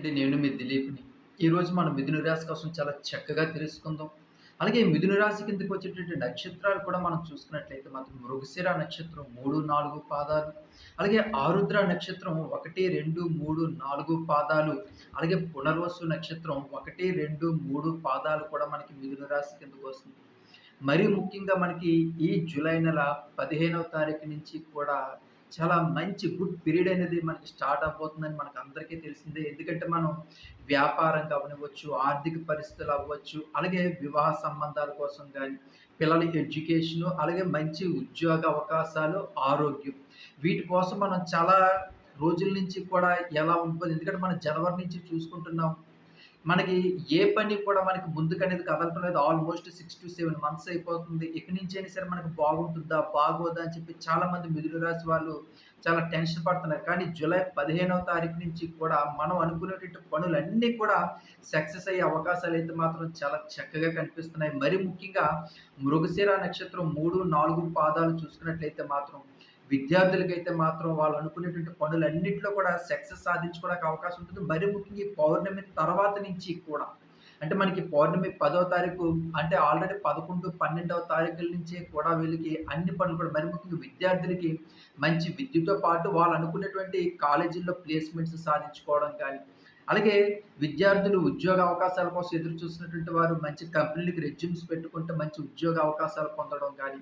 అండి నేను మీ దిలీప్‌ని. ఈరోజు మనం మిథున రాశి కోసం చాలా చక్కగా తెలుసుకుందాం. అలాగే మిథున రాశి కిందకి వచ్చేటువంటి నక్షత్రాలు కూడా మనం చూసుకున్నట్లయితే మాత్రం మృగశిర నక్షత్రం 3, 4 పాదాలు, అలాగే ఆరుద్ర నక్షత్రం 1, 2, 3, 4 పాదాలు, అలాగే పునర్వసు నక్షత్రం 1, 2, 3 పాదాలు కూడా మనకి మిథున రాశి కిందకు వస్తుంది. మరీ ముఖ్యంగా మనకి ఈ జూలై నెల 15వ తారీఖు నుంచి కూడా చాలా మంచి గుడ్ పీరియడ్ అనేది మనకి స్టార్ట్ అయిపోతుందని మనకు అందరికీ తెలిసిందే. ఎందుకంటే మనం వ్యాపారం కావనివ్వచ్చు ఆర్థిక పరిస్థితులు అవ్వచ్చు, అలాగే వివాహ సంబంధాల కోసం కానీ పిల్లల ఎడ్యుకేషను, అలాగే మంచి ఉద్యోగ అవకాశాలు, ఆరోగ్యం వీటి కోసం మనం చాలా రోజుల నుంచి కూడా ఎలా ఉంటుంది ఎందుకంటే మనం జనవరి నుంచి చూసుకుంటున్నాం. మనకి ఏ పని కూడా మనకి ముందుకనేది కదలటం లేదు. ఆల్‌మోస్ట్ 6-7 మంత్స్ అయిపోతుంది. ఇక్కడి నుంచి అయినా సరే మనకు బాగుంటుందా? బాగోదా? అని చెప్పి చాలామంది మిథున రాశి వాళ్ళు చాలా టెన్షన్ పడుతున్నారు. కానీ జూలై 15వ తారీఖు నుంచి కూడా మనం అనుకునేటువంటి పనులన్నీ కూడా సక్సెస్ అయ్యే అవకాశాలు అయితే మాత్రం చాలా చక్కగా కనిపిస్తున్నాయి. మరి ముఖ్యంగా మృగశిర నక్షత్రం 3, 4 పాదాలు చూసుకున్నట్లయితే మాత్రం విద్యార్థులకైతే మాత్రం వాళ్ళు అనుకునేటువంటి పనులన్నిట్లో కూడా సక్సెస్ సాధించుకోవడానికి అవకాశం ఉంటుంది. మరి ముఖ్యంగా ఈ పౌర్ణమి తర్వాత నుంచి కూడా అంటే మనకి పౌర్ణమి పదో తారీఖు అంటే ఆల్రెడీ 11, 12వ తారీఖుల నుంచే కూడా వీళ్ళకి అన్ని పనులు కూడా మరి ముఖ్యంగా విద్యార్థులకి మంచి విద్యతో పాటు వాళ్ళు అనుకున్నటువంటి కాలేజీల్లో ప్లేస్‌మెంట్స్ సాధించుకోవడం కానీ, అలాగే విద్యార్థులు ఉద్యోగ అవకాశాల కోసం ఎదురు చూసినటువంటి వారు మంచి కంపెనీలకు రెజ్యూమ్స్ పెట్టుకుంటే మంచి ఉద్యోగ అవకాశాలు పొందడం కానీ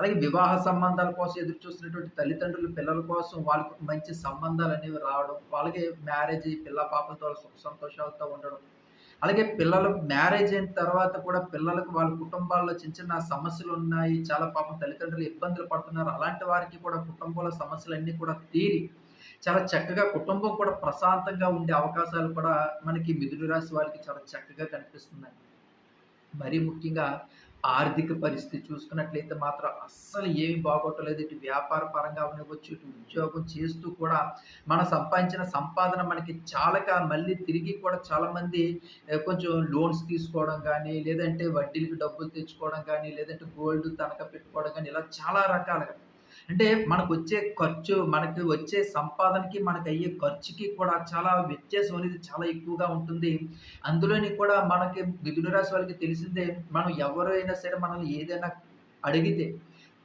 అలాగే వివాహ సంబంధాల కోసం ఎదురు చూస్తున్నటువంటి తల్లిదండ్రులు పిల్లల కోసం వాళ్ళకి మంచి సంబంధాలు అనేవి రావడం, వాళ్ళకి మ్యారేజ్ పిల్ల పాపలతో సుఖ సంతోషాలతో ఉండడం. అలాగే పిల్లలు మ్యారేజ్ అయిన తర్వాత కూడా పిల్లలకు వాళ్ళ కుటుంబాల్లో చిన్న చిన్న సమస్యలు ఉన్నాయి చాలా పాపం తల్లిదండ్రులు ఇబ్బందులు పడుతున్నారు. అలాంటి వారికి కూడా కుటుంబంలో సమస్యలన్నీ కూడా తీరి చాలా చక్కగా కుటుంబం కూడా ప్రశాంతంగా ఉండే అవకాశాలు కూడా మనకి మిథున రాశి వారికి చాలా చక్కగా కనిపిస్తున్నాయి. మరీ ముఖ్యంగా ఆర్థిక పరిస్థితి చూసుకున్నట్లయితే మాత్రం అస్సలు ఏమి బాగోట్లేదు. ఇటు వ్యాపార పరంగా ఉండవచ్చు ఇటు ఉద్యోగం చేస్తూ కూడా మనం సంపాదించిన సంపాదన మనకి చాలక మళ్ళీ తిరిగి కూడా చాలామంది కొంచెం లోన్స్ తీసుకోవడం కానీ లేదంటే వడ్డీలకు డబ్బులు తెచ్చుకోవడం కానీ లేదంటే గోల్డ్ తనఖా పెట్టుకోవడం కానీ ఇలా చాలా రకాలుగా అంటే మనకు వచ్చే ఖర్చు, మనకి వచ్చే సంపాదనకి, మనకయ్యే ఖర్చుకి కూడా చాలా వ్యత్యాసం అనేది చాలా ఎక్కువగా ఉంటుంది. అందులోని కూడా మనకి మిథున రాశి వాళ్ళకి తెలిసిందే. మనం ఎవరైనా సరే మనల్ని ఏదైనా అడిగితే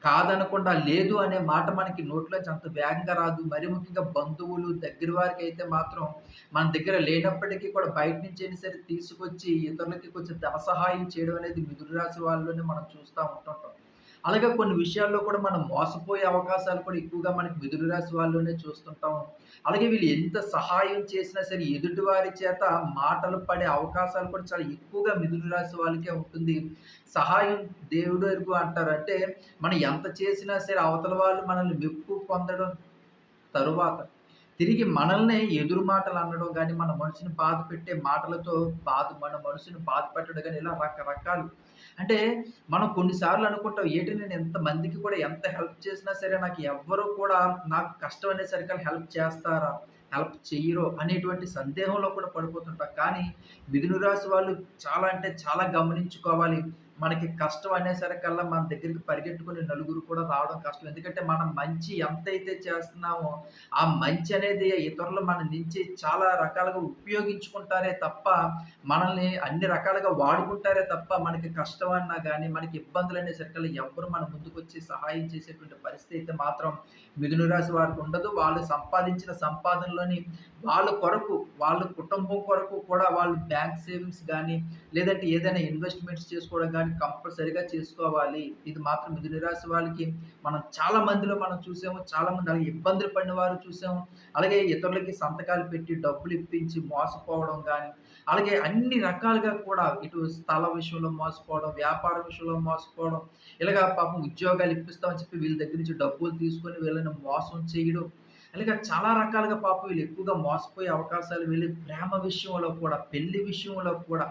కాదనకుండా లేదు అనే మాట మనకి నోట్లోంచి అంత వేగంగా రాదు. మరి ముఖ్యంగా బంధువులు, దగ్గర వారికి అయితే మాత్రం మన దగ్గర లేనప్పటికీ కూడా బయట నుంచి అయినా సరే తీసుకొచ్చి ఇతరులకి కొంచెం ధన సహాయం చేయడం అనేది మిథున రాశి వాళ్ళలోనే మనం చూస్తూ ఉంటుంటాం. అలాగే కొన్ని విషయాల్లో కూడా మనం మోసపోయే అవకాశాలు కూడా ఎక్కువగా మనకి మిథున రాశి వాళ్ళలోనే చూస్తుంటాం. అలాగే వీళ్ళు ఎంత సహాయం చేసినా సరే ఎదుటి వారి చేత మాటలు పడే అవకాశాలు కూడా చాలా ఎక్కువగా మిథున రాశి వాళ్ళకే ఉంటుంది. సహాయం దేవుడు ఎరుగు అంటారంటే మనం ఎంత చేసినా సరే అవతల వాళ్ళు మనల్ని మెప్పు పొందడం తరువాత తిరిగి మనల్ని ఎదురు మాటలు అనడం కానీ మన మనసుని బాధ పెట్టే మాటలతో బాధ మన మనసుని బాధ పెట్టడం కానీ ఇలా రకరకాలు. అంటే మనం కొన్నిసార్లు అనుకుంటాం ఏంటి నేను ఎంతమందికి కూడా ఎంత హెల్ప్ చేసినా సరే నాకు ఎవ్వరు కూడా నాకు కష్టం అనేసరికి హెల్ప్ చేస్తారా? హెల్ప్ చెయ్యరు అనేటువంటి సందేహంలో కూడా పడిపోతుంటాం. కానీ మిథున రాశి వాళ్ళు చాలా అంటే చాలా గమనించుకోవాలి. మనకి కష్టం అనేసరికల్లా మన దగ్గరికి పరిగెట్టుకుని నలుగురు కూడా రావడం కష్టం. ఎందుకంటే మనం మంచి ఎంతైతే చేస్తున్నామో, ఆ మంచి అనేది ఇతరులు మన నుంచి చాలా రకాలుగా ఉపయోగించుకుంటారే తప్ప, మనల్ని అన్ని రకాలుగా వాడుకుంటారే తప్ప, మనకి కష్టం అన్నా కానీ మనకి ఇబ్బందులు అనేసరికల్లా ఎవ్వరు మన ముందుకొచ్చి సహాయం చేసేటువంటి పరిస్థితి అయితే మాత్రం మిథున రాశి వారికి ఉండదు. వాళ్ళు సంపాదించిన సంపాదనలోని వాళ్ళ కొరకు, వాళ్ళ కుటుంబం కొరకు కూడా వాళ్ళు బ్యాంక్ సేవింగ్స్ కానీ లేదంటే ఏదైనా ఇన్వెస్ట్‌మెంట్స్ చేసుకోవడం కానీ గానీ కంపల్సరిగా చేసుకోవాలి. ఇది మాత్రం మిథున రాశి వాళ్ళకి మనం చాలా మందిలో మనం చూసాము. చాలామంది అలాగే ఇబ్బందులు పడిన వారు చూసాము. అలాగే ఇతరులకి సంతకాలు పెట్టి డబ్బులు ఇప్పించి మోసపోవడం కానీ అలాగే అన్ని రకాలుగా కూడా ఇటు స్థల విషయంలో మోసపోవడం, వ్యాపార విషయంలో మోసపోవడం, ఇలాగ పాపం ఉద్యోగాలు ఇప్పిస్తామని చెప్పి వీళ్ళ దగ్గర నుంచి డబ్బులు తీసుకొని వీళ్ళని మోసం చేయడం. అలాగే చాలా రకాలుగా పాపం వీళ్ళు ఎక్కువగా మోసపోయే అవకాశాలు వీళ్ళు ప్రేమ విషయంలో కూడా, పెళ్ళి విషయంలో కూడా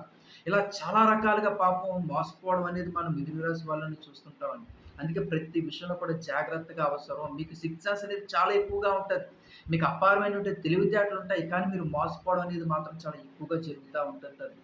ఇలా చాలా రకాలుగా పాపం మోసపోవడం అనేది మనం మిథున రాశి వాళ్ళని చూస్తుంటామండి. అందుకే ప్రతి విషయంలో కూడా జాగ్రత్తగా అవసరం. మీకు సిక్స్ అనేది చాలా ఎక్కువగా ఉంటుంది మీకు అపారమైనటువంటి తెలివితేటలుంటాయి. కానీ మీరు మోసపోవడం అనేది మాత్రం చాలా ఎక్కువగా జరుగుతూ ఉంటుంటది.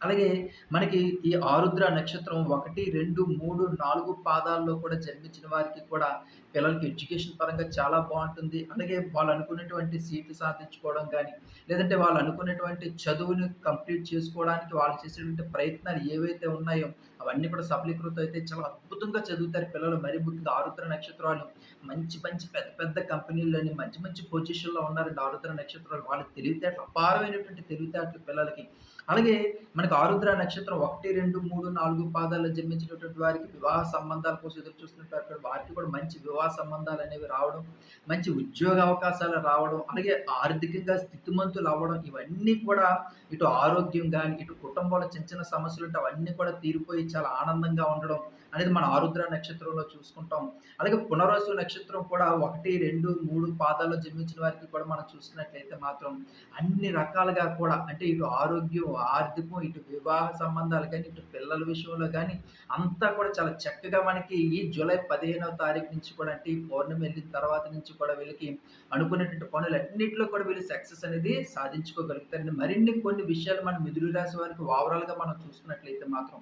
అలాగే మనకి ఈ ఆరుద్ర నక్షత్రం 1, 2, 3, 4 పాదాల్లో కూడా జన్మించిన వారికి కూడా పిల్లలకి ఎడ్యుకేషన్ పరంగా చాలా బాగుంటుంది అలాగే వాళ్ళు అనుకున్నటువంటి సీట్లు సాధించుకోవడం కానీ లేదంటే వాళ్ళు అనుకున్నటువంటి చదువుని కంప్లీట్ చేసుకోవడానికి వాళ్ళు చేసేటువంటి ప్రయత్నాలు ఏవైతే ఉన్నాయో, అవన్నీ కూడా సఫలీకృతం అయితే చాలా అద్భుతంగా చదువుతారు పిల్లలు. మరి ముఖ్యంగా ఆరుద్ర నక్షత్రాలు మంచి మంచి పెద్ద పెద్ద కంపెనీల్లోని మంచి మంచి పొజిషన్‌లో ఉన్నారండి ఆరుద్ర నక్షత్రాలు. వాళ్ళ తెలివితేటలు అపారమైనటువంటి తెలివితేటలు పిల్లలకి. అలాగే మనకు ఆరుద్ర నక్షత్రం 1, 2, 3, 4 పాదాల్లో జన్మించినటువంటి వారికి వివాహ సంబంధాల కోసం ఎదురు చూస్తున్నటువంటి వారికి కూడా మంచి వివాహ సంబంధాలు అనేవి రావడం, మంచి ఉద్యోగ అవకాశాలు రావడం, అలాగే ఆర్థికంగా స్థితిమంతులు అవ్వడం ఇవన్నీ కూడా ఇటు ఆరోగ్యం కానీ ఇటు కుటుంబంలో చిన్న చిన్న సమస్యలు ఉంటే అవన్నీ కూడా తీరిపోయి చాలా ఆనందంగా ఉండడం అనేది మన ఆరుద్ర నక్షత్రంలో చూసుకుంటాం. అలాగే పునర్వసు నక్షత్రం కూడా 1, 2, 3 పాదాల్లో జన్మించిన వారికి కూడా మనం చూసుకున్నట్లయితే మాత్రం అన్ని రకాలుగా కూడా అంటే ఇటు ఆరోగ్యం, ఆర్థికం, ఇటు వివాహ సంబంధాలు కానీ ఇటు పిల్లల విషయంలో కానీ అంతా కూడా చాలా చక్కగా మనకి ఈ జూలై 15వ తారీఖు నుంచి కూడా అంటే ఈ పౌర్ణమి వెళ్ళిన తర్వాత నుంచి కూడా వీళ్ళకి అనుకునేట పనులు అన్నింటిలో కూడా వీళ్ళు సక్సెస్ అనేది సాధించుకోగలుగుతారండి. మరిన్ని కొన్ని విషయాలు మన మిథున రాశి వారికి ఓవరాల్‌గా మనం చూసుకున్నట్లయితే మాత్రం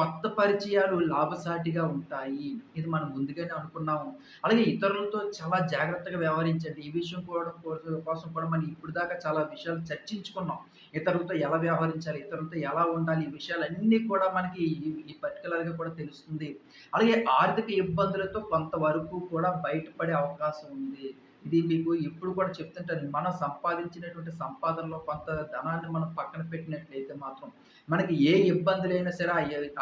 కొత్త పరిచయాలు లాభసాటిగా ఉంటాయి. ఇది మనం ముందుగానే అనుకున్నాము. అలాగే ఇతరులతో చాలా జాగ్రత్తగా వ్యవహరించండి. ఈ విషయం కూడా కోసం కోసం కూడా మనం ఇప్పటిదాకా చాలా విషయాలు చర్చించుకున్నాం. ఇతరులతో ఎలా వ్యవహరించాలి? ఇతరులతో ఎలా ఉండాలి? ఈ విషయాలన్నీ కూడా మనకి ఈ పర్టికులర్గా కూడా తెలుస్తుంది. అలాగే ఆర్థిక ఇబ్బందులతో కొంతవరకు కూడా బయటపడే అవకాశం ఉంది. ఇది మీకు ఎప్పుడు కూడా చెప్తుంటాను. మనం సంపాదించినటువంటి సంపాదనలో కొంత ధనాన్ని మనం పక్కన పెట్టినట్లయితే మాత్రం మనకి ఏ ఇబ్బందులైనా సరే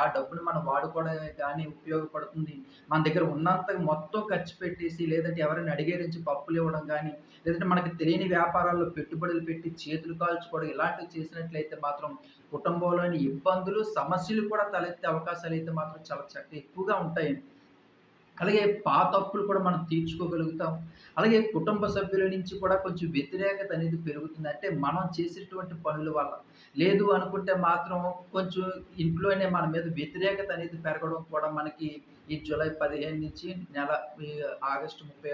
ఆ డబ్బును మనం వాడుకోవడమే కానీ ఉపయోగపడుతుంది. మన దగ్గర ఉన్నంత మొత్తం ఖర్చు పెట్టేసి లేదంటే ఎవరైనా అడిగేరించి పప్పులు ఇవ్వడం కానీ లేదంటే మనకి తెలియని వ్యాపారాల్లో పెట్టుబడులు పెట్టి చేతులు కాల్చుకోవడం ఇలాంటివి చేసినట్లయితే మాత్రం కుటుంబంలోని ఇబ్బందులు, సమస్యలు కూడా తలెత్తే అవకాశాలు అయితే మాత్రం చాలా చక్కగా ఎక్కువగా ఉంటాయండి. అలాగే పాత అప్పులు కూడా మనం తీర్చుకోగలుగుతాం. అలాగే కుటుంబ సభ్యుల నుంచి కూడా కొంచెం వ్యతిరేకత అనేది పెరుగుతుంది. అంటే మనం చేసేటువంటి పనుల వల్ల. లేదు అనుకుంటే మాత్రం కొంచెం ఇంట్లోనే మన మీద వ్యతిరేకత అనేది పెరగడం కూడా మనకి ఈ జూలై 15 నుంచి నెల ఆగస్టు ముప్పై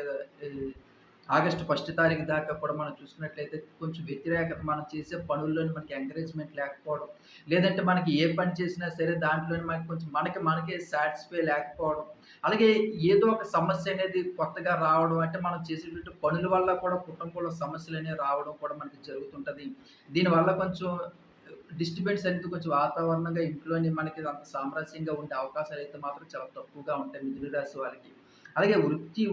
ఆగస్టు ఫస్ట్ తారీఖు దాకా కూడా మనం చూసుకున్నట్లయితే కొంచెం వ్యతిరేకత మనం చేసే పనుల్లోని మనకి ఎంకరేజ్‌మెంట్ లేకపోవడం. లేదంటే మనకి ఏ పని చేసినా సరే దాంట్లోనే మనకి కొంచెం మనకి మనకే సాటిస్ఫై లేకపోవడం. అలాగే ఏదో ఒక సమస్య అనేది కొత్తగా రావడం అంటే మనం చేసేటువంటి పనుల వల్ల కూడా కుటుంబంలో సమస్యలనేవి రావడం కూడా మనకి జరుగుతుంటది. దీనివల్ల కొంచెం డిస్టర్బెన్స్ అనేది కొంచెం వాతావరణంగా ఇంట్లోనే మనకి అంత సామరస్యంగా ఉండే అవకాశాలు అయితే మాత్రం చాలా తక్కువగా ఉంటాయి మిథున రాశి వాళ్ళకి. అలాగే వృత్తి,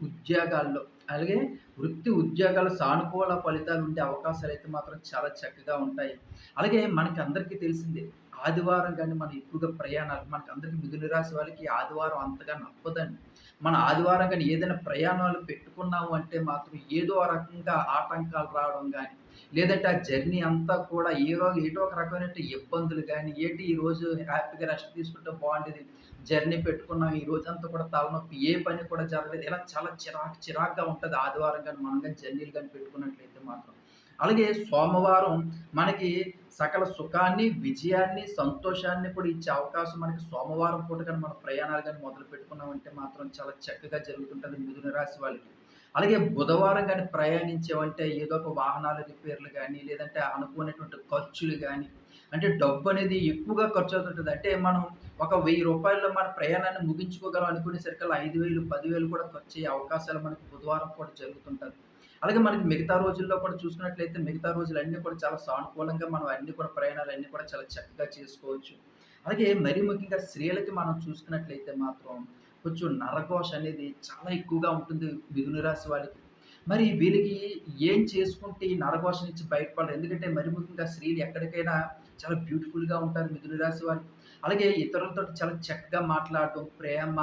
ఉద్యోగాల్లో అలాగే వృత్తి, ఉద్యోగాలు సానుకూల ఫలితాలు ఉండే అవకాశాలు అయితే మాత్రం చాలా చక్కగా ఉంటాయి. అలాగే మనకి అందరికీ తెలిసిందే ఆదివారం కానీ మనం ఎక్కువగా ప్రయాణాలు మనకి అందరికీ మిథున రాశి వాళ్ళకి ఆదివారం అంతగా నప్పదండి. మన ఆదివారం కానీ ఏదైనా ప్రయాణాలు పెట్టుకున్నాము అంటే మాత్రం ఏదో రకంగా ఆటంకాలు రావడం కానీ లేదంటే ఆ జర్నీ అంతా కూడా ఏ రోజు ఏటో ఒక రకమైన ఇబ్బందులు కానీ ఏంటి ఈరోజు హ్యాపీగా రెస్ట్ తీసుకుంటే బాగుండేది జర్నీ పెట్టుకున్నాం ఈ రోజంతా కూడా తలనొప్పి. ఏ పని కూడా జరగలేదు. ఇలా చాలా చిరాకు చిరాకుగా ఉంటుంది ఆదివారం కానీ మనం కానీ జర్నీలు కానీ పెట్టుకున్నట్లయితే మాత్రం. అలాగే సోమవారం మనకి సకల సుఖాన్ని, విజయాన్ని, సంతోషాన్ని కూడా ఇచ్చే అవకాశం మనకి సోమవారం పూట కానీ మన ప్రయాణాలు కానీ మొదలు పెట్టుకున్నామంటే మాత్రం చాలా చక్కగా జరుగుతుంటుంది మిథున రాశి వాళ్ళకి. అలాగే బుధవారం కానీ ప్రయాణించామంటే ఏదో ఒక వాహనాల రిపేర్లు కానీ లేదంటే అనుకునేటువంటి ఖర్చులు కానీ అంటే డబ్బు అనేది ఎక్కువగా ఖర్చు అవుతుంటుంది అంటే మనం ఒక వెయ్యి రూపాయల్లో మన ప్రయాణాన్ని ముగించుకోగలం అనుకునేసరికల్లా 5000, 10,000 కూడా ఖర్చయ్యే అవకాశాలు మనకి బుధవారం కూడా జరుగుతుంటుంది అలాగే మనకి మిగతా రోజుల్లో కూడా చూసుకున్నట్లయితే మిగతా రోజులన్నీ కూడా చాలా సానుకూలంగా మనం అన్ని కూడా ప్రయాణాలు అన్నీ కూడా చాలా చక్కగా చేసుకోవచ్చు. అలాగే మరీ ముఖ్యంగా స్త్రీలకి మనం చూసుకున్నట్లయితే మాత్రం కొంచెం నరఘోష అనేది చాలా ఎక్కువగా ఉంటుంది మిథున రాశి వాళ్ళకి. మరి వీళ్ళకి ఏం చేసుకుంటే ఈ నరఘోష నుంచి బయటపడరు? ఎందుకంటే మరి ముఖ్యంగా స్త్రీలు ఎక్కడికైనా చాలా బ్యూటిఫుల్‌గా ఉంటారు మిథున రాశి వాళ్ళు. అలాగే ఇతరులతో చాలా చక్కగా మాట్లాడటం, ప్రేమ,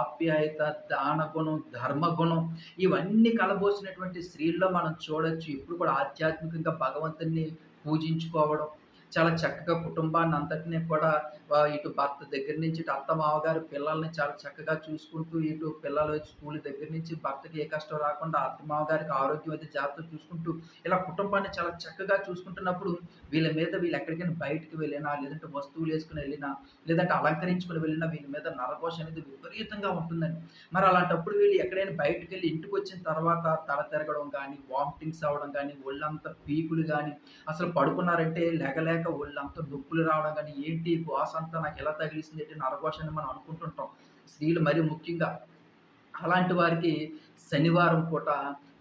ఆప్యాయత, దానగుణం, ధర్మగుణం ఇవన్నీ కలబోసినటువంటి స్త్రీల్లో మనం చూడొచ్చు. ఎప్పుడు కూడా ఆధ్యాత్మికంగా భగవంతుడిని పూజించుకోవడం, చాలా చక్కగా కుటుంబాన్ని అంతటిని కూడా ఇటు భర్త దగ్గర నుంచి ఇటు అత్త, మామగారు పిల్లల్ని చాలా చక్కగా చూసుకుంటూ, ఇటు పిల్లలు స్కూల్ దగ్గర నుంచి భర్తకి ఏ కష్టం రాకుండా అత్త, మామగారికి ఆరోగ్యం అయితే జాగ్రత్తగా చూసుకుంటూ, ఇలా కుటుంబాన్ని చాలా చక్కగా చూసుకుంటున్నప్పుడు వీళ్ళ మీద వీళ్ళు ఎక్కడికైనా బయటకు వెళ్ళినా, లేదంటే వస్తువులు వేసుకుని వెళ్ళినా, లేదంటే అలంకరించుకొని వెళ్ళినా వీళ్ళ మీద నరఘోష అనేది విపరీతంగా ఉంటుందండి. మరి అలాంటప్పుడు వీళ్ళు ఎక్కడైనా బయటకెళ్ళి ఇంటికి వచ్చిన తర్వాత తల తిరగడం కానీ వామిటింగ్స్ అవ్వడం కానీ ఒళ్ళంతా పీకులు కానీ అసలు పడుకున్నారంటే లెగలేక అంత నొప్పులు రావడం కానీ ఏంటి శ్వాస అంతా నాకు ఎలా తగిలిసింది ఏంటి నరఘోష అని మనం అనుకుంటుంటాం. స్త్రీలు మరీ ముఖ్యంగా. అలాంటి వారికి శనివారం పూట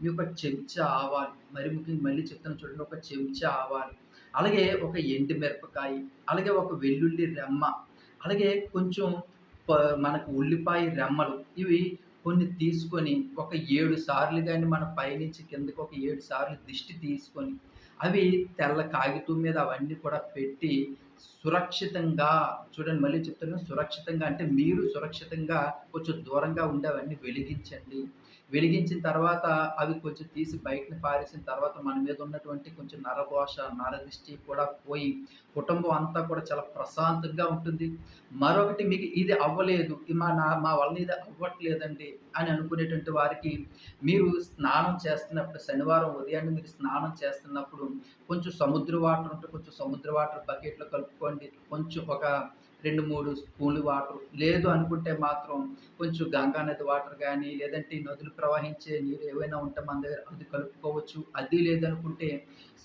మీ ఒక చెంచా ఆవాలి మరి ముఖ్యంగా మళ్ళీ చెప్తాను చూడండి ఒక చెంచా ఆవాలి అలాగే ఒక ఎండు మిరపకాయ అలాగే ఒక వెల్లుల్లి రెమ్మ అలాగే కొంచెం ప మనకు ఉల్లిపాయ రెమ్మలు ఇవి కొన్ని తీసుకొని ఒక ఏడు సార్లు కానీ మన పైనుంచి కిందకి ఒక ఏడు సార్లు దిష్టి తీసుకొని అవి తెల్ల కాగితం మీద అవన్నీ కూడా పెట్టి సురక్షితంగా చూడండి మళ్ళీ చెప్తున్నాను సురక్షితంగా అంటే మీరు సురక్షితంగా కొంచెం దూరంగా ఉండేవన్నీ వెలిగించండి. వెలిగించిన తర్వాత అవి కొంచెం తీసి బయటని పారేసిన తర్వాత మన మీద ఉన్నటువంటి కొంచెం నరఘోష నరదృష్టి కూడా పోయి కుటుంబం అంతా కూడా చాలా ప్రశాంతంగా ఉంటుంది. మరొకటి మీకు ఇది అవ్వలేదు మా నా మా వలన ఇది అవ్వట్లేదండి అని అనుకునేటువంటి వారికి మీరు స్నానం చేస్తున్నప్పుడు శనివారం ఉదయాన్నే మీరు స్నానం చేస్తున్నప్పుడు కొంచెం సముద్ర వాటర్ ఉంటే కొంచెం సముద్ర వాటర్ బకెట్లో కలుపుకోండి. కొంచెం ఒక రెండు మూడు స్పూన్లు వాటర్. లేదు అనుకుంటే మాత్రం కొంచెం గంగా నది వాటర్ కానీ లేదంటే నదులు ప్రవహించే నీరు ఏవైనా ఉంటే మన దగ్గర అది కలుపుకోవచ్చు. అది లేదనుకుంటే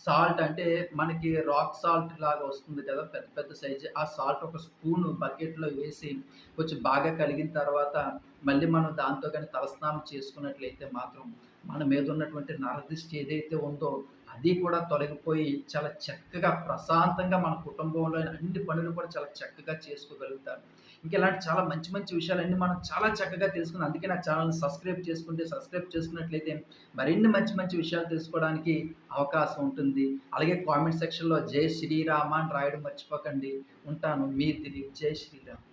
సాల్ట్ అంటే మనకి రాక్ సాల్ట్ లాగా వస్తుంది కదా పెద్ద పెద్ద సైజు. ఆ సాల్ట్ ఒక స్పూన్ బకెట్లో వేసి కొంచెం బాగా కలిగిన తర్వాత మళ్ళీ మనం దాంతో కానీ తలస్నానం చేసుకున్నట్లయితే మాత్రం మన మీద ఉన్నటువంటి నరదిష్టి ఏదైతే ఉందో అది కూడా తొలగిపోయి చాలా చక్కగా ప్రశాంతంగా మన కుటుంబంలో అన్ని పనులు కూడా చాలా చక్కగా చేసుకోగలుగుతారు. ఇంకా ఇలాంటి చాలా మంచి మంచి విషయాలన్నీ మనం చాలా చక్కగా తెలుసుకుందాం అందుకే నా ఛానల్ని సబ్స్క్రైబ్ చేసుకుంటే సబ్స్క్రైబ్ చేసుకున్నట్లయితే మరిన్ని మంచి మంచి విషయాలు తెలుసుకోవడానికి అవకాశం ఉంటుంది. అలాగే కామెంట్ సెక్షన్లో జై శ్రీరామ అని రాయడం మర్చిపోకండి. ఉంటాను. మీ దిలీప్ జై శ్రీరామ్.